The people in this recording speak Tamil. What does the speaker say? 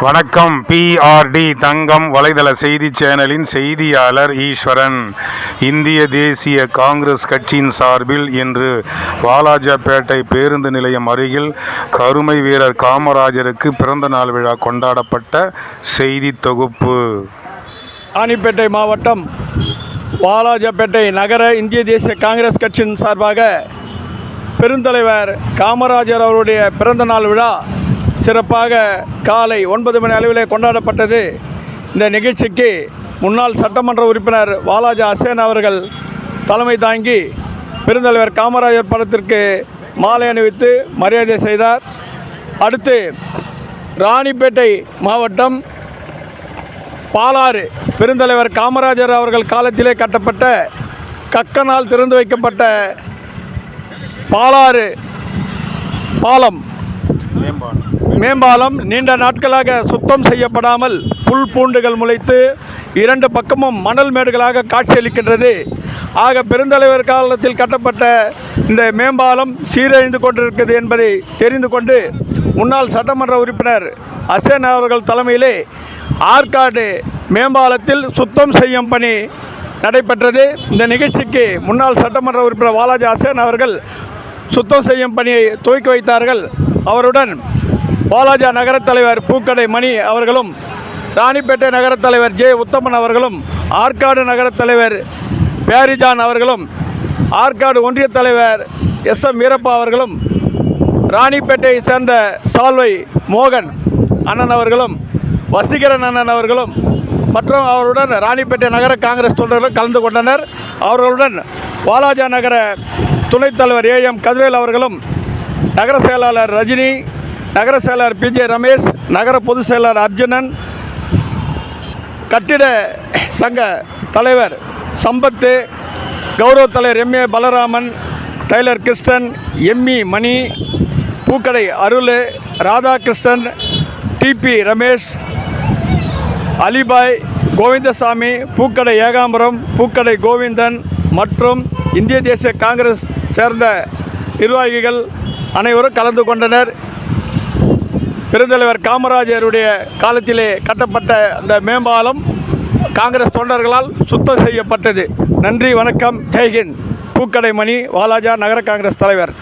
வணக்கம். பிஆர்டி தங்கம் வலைதள செய்தி சேனலின் செய்தியாளர் ஈஸ்வரன். இந்திய தேசிய காங்கிரஸ் கட்சியின் சார்பில் இன்று வாலாஜாபேட்டை பேருந்து நிலையம் அருகில் கருமை வீரர் காமராஜருக்கு பிறந்த நாள் விழா கொண்டாடப்பட்ட செய்தி தொகுப்பு. ராணிப்பேட்டை மாவட்டம் வாலாஜாப்பேட்டை நகர இந்திய தேசிய காங்கிரஸ் கட்சியின் சார்பாக பெருந்தலைவர் காமராஜர் அவருடைய பிறந்த நாள் விழா சிறப்பாக காலை ஒன்பது மணி அளவிலே கொண்டாடப்பட்டது. இந்த நிகழ்ச்சிக்கு முன்னாள் சட்டமன்ற உறுப்பினர் வாலாஜா அசேன் அவர்கள் தலைமை தாங்கி பெருந்தலைவர் காமராஜர் படத்திற்கு மாலை அணிவித்து மரியாதை செய்தார். அடுத்து ராணிப்பேட்டை மாவட்டம் பாலாறு பெருந்தலைவர் காமராஜர் அவர்கள் காலத்திலே கட்டப்பட்ட கக்கனால் திறந்து வைக்கப்பட்ட பாலாறு பாலம். மேம்பாலம் மேம்பாலம் நீண்ட நாட்களாக சுத்தம் செய்யப்படாமல் புல் பூண்டுகள் முளைத்து இரண்டு பக்கமும் மணல் மேடுகளாக காட்சியளிக்கின்றது. ஆக பெருந்தலைவர் காலத்தில் கட்டப்பட்ட இந்த மேம்பாலம் சீரழிந்து கொண்டிருக்கிறது என்பதை தெரிந்து கொண்டு முன்னாள் சட்டமன்ற உறுப்பினர் அசேன் அவர்கள் தலைமையிலே ஆற்காடு மேம்பாலத்தில் சுத்தம் செய்யும் பணி நடைபெற்றது. இந்த நிகழ்ச்சிக்கு முன்னாள் சட்டமன்ற உறுப்பினர் வாலாஜி அசேன் அவர்கள் சுத்தம் செய்யும் பணியை துவக்கி வைத்தார்கள். அவருடன் பாலாஜா நகரத் தலைவர் பூக்கடை மணி அவர்களும் ராணிப்பேட்டை நகரத் தலைவர் ஜே உத்தமன் அவர்களும் ஆற்காடு நகரத் தலைவர் பேரிஜான் அவர்களும் ஆற்காடு ஒன்றிய தலைவர் எஸ் எம் வீரப்பா அவர்களும் ராணிப்பேட்டையை சேர்ந்த சால்வை மோகன் அண்ணன் அவர்களும் வசீகரன் அண்ணன் அவர்களும் மற்றும் அவருடன் ராணிப்பேட்டை நகர காங்கிரஸ் தொண்டர்கள் கலந்து கொண்டனர். அவர்களுடன் வாலாஜா நகர துணைத் தலைவர் ஏ எம் கதிரேல் அவர்களும் நகர செயலாளர் ரஜினி நகர செயலாளர் பி ஜே ரமேஷ் நகர பொதுச் செயலாளர் அர்ஜுனன் கட்டிட சங்க தலைவர் சம்பத்து கௌரவ தலைவர் MA Balaraman tailor Krishnan ME Mani பூக்கடை அருள் ராதாகிருஷ்ணன் டிபி ரமேஷ் அலிபாய் கோவிந்தசாமி பூக்கடை ஏகாம்பரம் பூக்கடை கோவிந்தன் மற்றும் இந்திய தேசிய காங்கிரஸ் சேர்ந்த நிர்வாகிகள் அனைவரும் கலந்து கொண்டனர். பெருந்தலைவர் காமராஜருடைய காலத்திலே கட்டப்பட்ட அந்த மேம்பாலம் காங்கிரஸ் தொண்டர்களால் சுத்தம் செய்யப்பட்டது. நன்றி வணக்கம் ஜெய்ஹிந்த் பூக்கடை மணி வாலாஜா நகர காங்கிரஸ் தலைவர்.